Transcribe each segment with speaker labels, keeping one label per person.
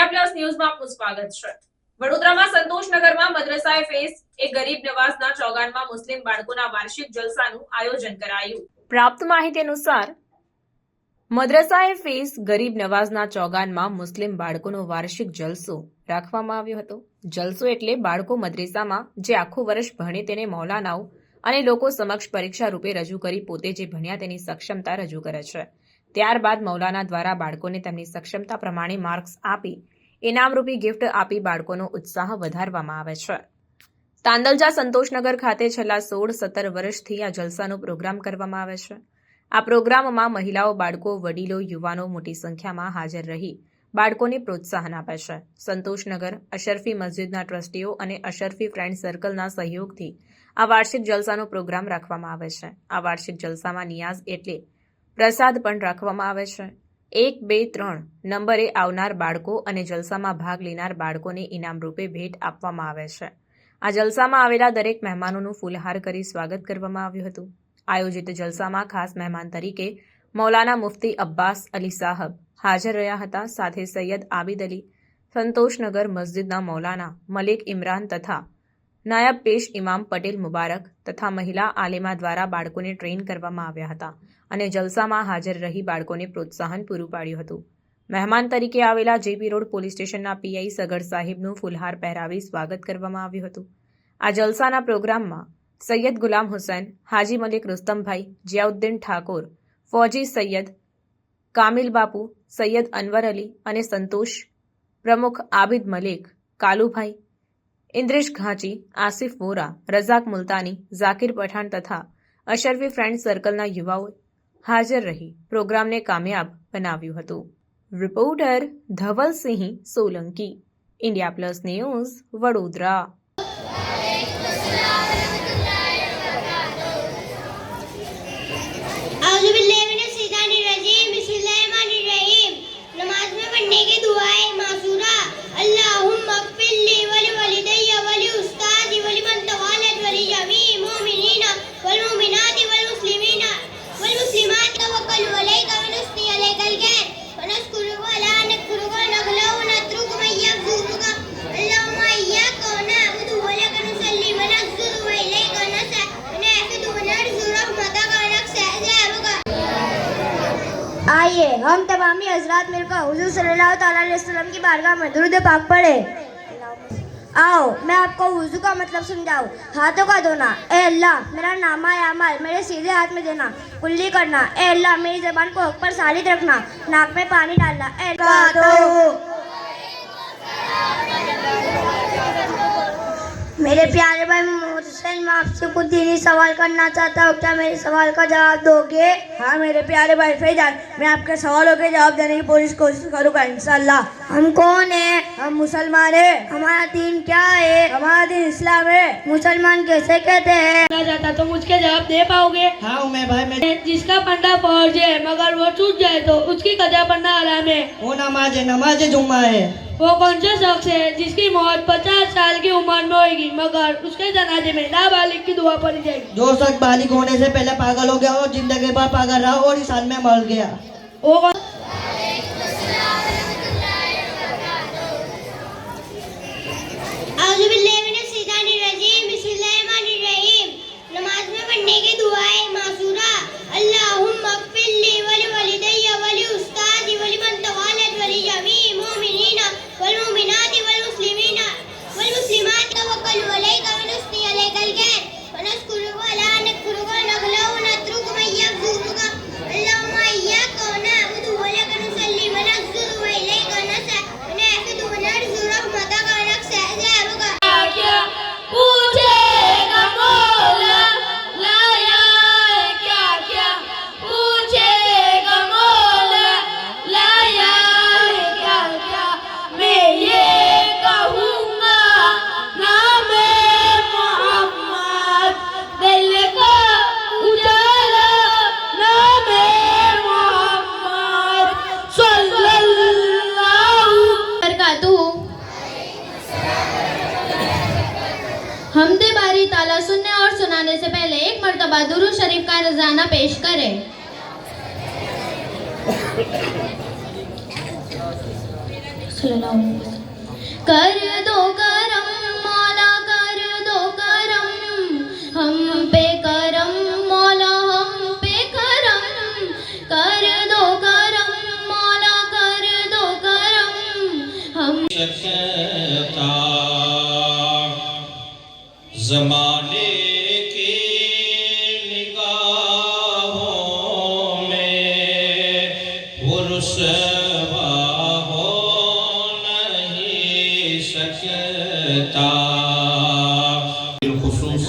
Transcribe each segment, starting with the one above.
Speaker 1: India plus ન્યૂઝમાં આપનું સ્વાગત છે. વડોદરામાં સંતોષનગરમાં મદ્રસાએ ફેસ એ ગરીબ નવાઝના ચોગાનમાં મુસ્લિમ બાળકોના વાર્ષિક જલસાનું આયોજન કરાયું. પ્રાપ્ત માહિતી અનુસાર, મદ્રસાએ ફેસ ગરીબ નવાઝના ચોગાનમાં મુસ્લિમ બાળકોનો વાર્ષિક જલસો રાખવામાં આવ્યો હતો. જલસો એટલે બાળકો મદ્રેસામાં જે આખું વર્ષ ભણે તેને મૌલાનાઓ અને લોકો સમક્ષ પરીક્ષા રૂપે રજૂ કરી પોતે જે ભણ્યા તેની સક્ષમતા રજૂ કરે છે. ત્યારબાદ મૌલાના દ્વારા બાળકોને તેમની સક્ષમતા પ્રમાણે માર્ક્સ આપી, ઇનામરૂપી ગિફ્ટ આપી બાળકોનો ઉત્સાહ વધારવામાં આવે છે. તાંદલજા સંતોષનગર ખાતે છેલ્લા સોળ સત્તર વર્ષથી આ જલસાનો પ્રોગ્રામ કરવામાં આવે છે. આ પ્રોગ્રામમાં મહિલાઓ, બાળકો, વડીલો, યુવાનો મોટી સંખ્યામાં હાજર રહી બાળકોને પ્રોત્સાહન આપે છે. સંતોષનગર, અશરફી મસ્જિદના ટ્રસ્ટીઓ અને અશરફી ફ્રેન્ડ સર્કલના સહયોગથી આ વાર્ષિક જલસાનો પ્રોગ્રામ રાખવામાં આવે છે. આ વાર્ષિક જલસામાં નિયાઝ એટલે પ્રસાદ પણ રાખવામાં આવે છે. એક, બે, ત્રણ નંબરે આવનાર બાળકો અને જલસામાં ભાગ લેનાર બાળકોને ઇનામ રૂપે ભેટ આપવામાં આવે છે. આ જલસામાં આવેલા દરેક મહેમાનોનું ફૂલહાર કરી સ્વાગત કરવામાં આવ્યું હતું. આયોજિત જલસામાં ખાસ મહેમાન તરીકે મૌલાના મુફતી અબ્બાસ અલી સાહબ હાજર રહ્યા હતા. સાથે સૈયદ આબિદ અલી, સંતોષનગર મસ્જિદના મૌલાના મલિક ઇમરાન તથા નાયબ પેશ ઇમામ પટેલ મુબારક તથા મહિલા આલેમા દ્વારા બાળકોને ટ્રેન કરવામાં આવ્યા હતા અને જલસામાં હાજર રહી બાળકોને પ્રોત્સાહન પૂરું પાડ્યું હતું. મહેમાન તરીકે આવેલા જેપી રોડ પોલીસ સ્ટેશનના પીઆઈ સગર સાહિબનું ફુલહાર પહેરાવી સ્વાગત કરવામાં આવ્યું હતું. આ જલસાના પ્રોગ્રામમાં સૈયદ ગુલામ હુસૈન, હાજી મલિક રુસ્તમભાઈ, જિયાઉદ્દીન ઠાકોર, ફૌજી સૈયદ કામિલ બાપુ, સૈયદ અનવર અલી અને સંતોષ પ્રમુખ આબિદ મલિક, કાલુભાઈ ઇન્દ્રેશ ઘાંચી, આસિફ વોરા, રઝાક મુલતાની, ઝાકિર પઠાણ તથા અશરફી ફ્રેન્ડ સર્કલના યુવાઓ હાજર રહી પ્રોગ્રામને કામયાબ બનાવ્યું હતું.
Speaker 2: Reporter Dhavalsinh Solanki, India plus news Vadodara. حضور صلی اللہ تعالیٰ علیہ وسلم کی بارگاہ میں درود پاک پڑھے۔ آؤ میں آپ کو
Speaker 3: وضو کا مطلب سمجھاؤں۔ ہاتھوں کا دھونا۔
Speaker 4: اے اللہ میرا نامہ
Speaker 3: یا مال میرے سیدھے ہاتھ میں دینا۔ کلی کرنا۔ اے اللہ میری زبان کو
Speaker 4: حق پر سالد رکھنا۔ ناک میں
Speaker 3: پانی ڈالنا۔ اے اللہ میرے پیارے بھائی حسین میں آپ سے کچھ دینی سوال کرنا چاہتا ہوں کیا میرے سوال کا جواب
Speaker 4: دو گے؟ ہاں میرے پیارے بھائی فیضان میں آپ کے سوالوں کے جواب دینے کی پوری کوشش کروں گا انشاءاللہ۔
Speaker 3: ہم کون
Speaker 2: ہیں؟ ہم مسلمان ہیں۔ ہمارا دین کیا ہے؟ ہمارا دین اسلام ہے۔ مسلمان کیسے کہتے ہیں؟ جاتا تو مجھ کے جواب دے پاؤ گے؟ ہاں میں بھائی میں جس کا پنڈا پہنچے مگر وہ چھوٹ جائے تو اس کی قضا پنڈا آرام ہے۔ وہ نماز ہے نماز جمعہ ہے۔ وہ کون شخص ہے جس کی موت پچاس سال کی عمر میں ہوئے گی
Speaker 3: مگر اس کے جنازے میں نابالغ کی دعا پڑی جائے گی۔ جو شخص بالغ ہونے سے پہلے پاگل ہو گیا اور زندگی بھر پاگل
Speaker 5: رہا اور اس میں مر گیا۔ وہ اعوذ باللہ एक मर्तबा दुरू शरीफ का रजाना पेश करें
Speaker 6: सल्लल्लाहु अलैहि वसल्लम। कर दो करम मौला कर दो करम हम पे करम मौला हम पे करम कर दो करम मौला कर दो करम हम
Speaker 7: सकता जमाने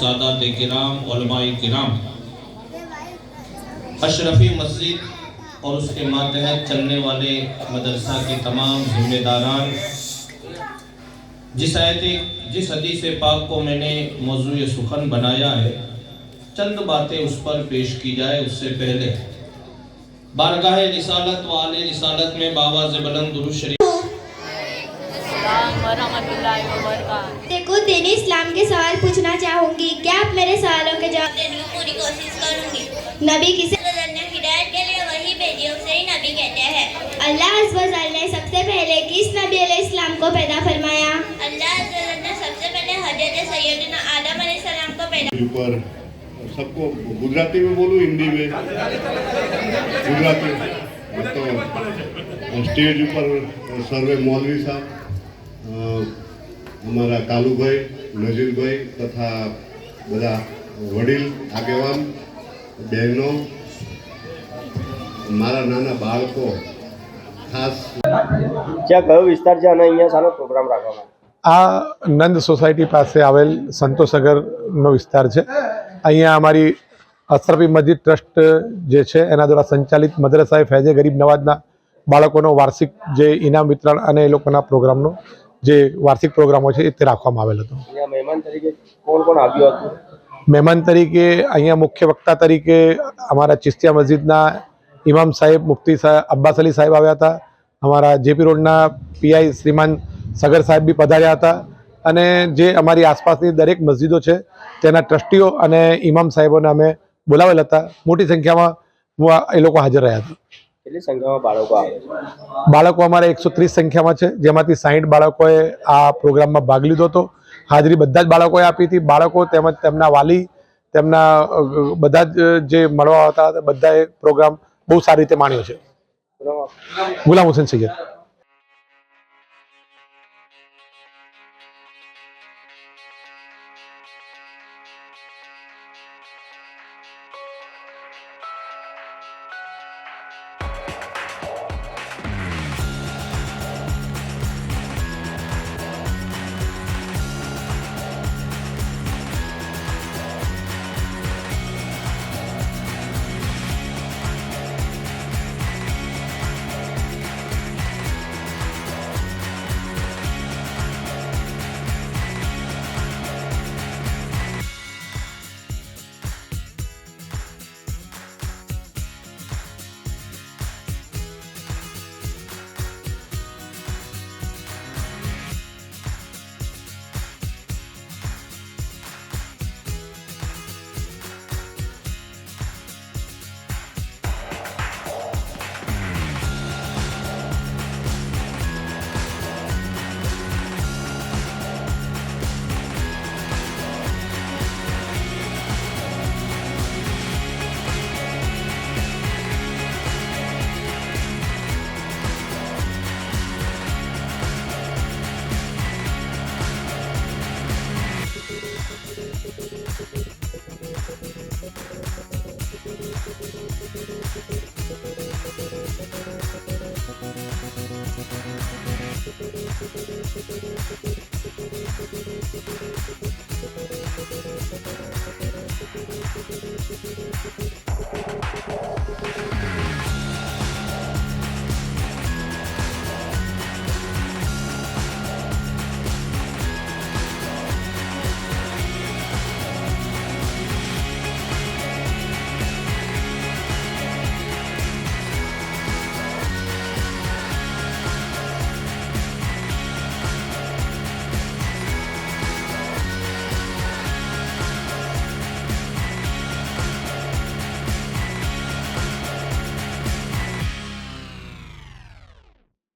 Speaker 7: سادات کرام، علماء کرام۔ اشرفی مسجد اور اس کے ماتحت چلنے والے مدرسہ کے تمام ذمہ داران، جس آیت، جس حدیث پاک کو میں نے موضوع سخن بنایا ہے، چند باتیں اس پر پیش کی جائے اس سے پہلے۔ بارگاہ رسالت و آل رسالت میں بابا زبلند درو شریف کو دین اسلام کے
Speaker 8: سوال پوچھنا چاہوں گی۔ کیا آپ میرے سوالوں کے جواب دینے کی پوری کوشش کروں گی؟ نبی کسے نے ہدایت کے لیے وہی بھیجی اسے ہی نبی کہتے ہیں۔ اللہ عز و جل نے سب سے پہلے کس نبی علیہ السلام کو پیدا فرمایا؟ اللہ عز و جل نے سب سے پہلے حضرت سیدنا
Speaker 9: آدم علیہ السلام کو پیدا اوپر سب کو گجراتی میں بولو ہندی میں۔ گجراتی میں تو اسٹیج اوپر سروے مولوی صاحب અમારા કાલુભાઈ નજીરભાઈ તથા બધા વડીલ આગેવાન બહેનો મારા નાના બાળકો ખાસ
Speaker 10: ક્યાં કયો વિસ્તાર છે અને અહીંયા શાનો પ્રોગ્રામ રાખવાનો?
Speaker 11: આ નંદ સોસાયટી પાસે આવેલ સંતોષનગરનો વિસ્તાર છે. અહીંયા અમારી અસરફી મસ્જિદ ટ્રસ્ટ જે છે એના દ્વારા સંચાલિત મદ્રસાએ ફૈજે ગરીબ નવાજના બાળકોનો વાર્ષિક જે ઇનામ વિતરણ અને એ લોકોના પ્રોગ્રામનો જે વાર્ષિક પ્રોગ્રામો છે તે રાખવામાં આવેલ હતો.
Speaker 10: મહેમાન તરીકે કોણ કોણ આવ્યું હતું?
Speaker 11: મહેમાન તરીકે અહીંયા મુખ્ય વક્તા તરીકે અમારા ચિસ્તિયા મસ્જિદના ઇમામ સાહેબ મુફ્તી સાહેબ અબ્બાસ અલી સાહેબ આવ્યા હતા. અમારા જેપી રોડના પીઆઈ શ્રીમાન સગર સાહેબ બી પધાર્યા હતા. અને જે અમારી આસપાસની દરેક મસ્જિદો છે તેના ટ્રસ્ટીઓ અને ઇમામ સાહેબોને અમે બોલાવેલ હતા. મોટી સંખ્યામાં એ લોકો હાજર રહ્યા હતા.
Speaker 10: કેટલી સંખ્યામાં બાળકો આવે
Speaker 11: બાળકો અમારે એકસો ત્રીસ સંખ્યામાં છે. જેમાંથી સાહીઠ બાળકોએ આ પ્રોગ્રામમાં ભાગ લીધો હતો. હાજરી બધા જ બાળકોએ આપી હતી. બાળકો તેમજ તેમના વાલી તેમના બધા જ જે મળવા હતા બધાએ પ્રોગ્રામ બહુ સારી રીતે માણ્યો છે. ગુલામ હુસેન સૈયદ. Thank you.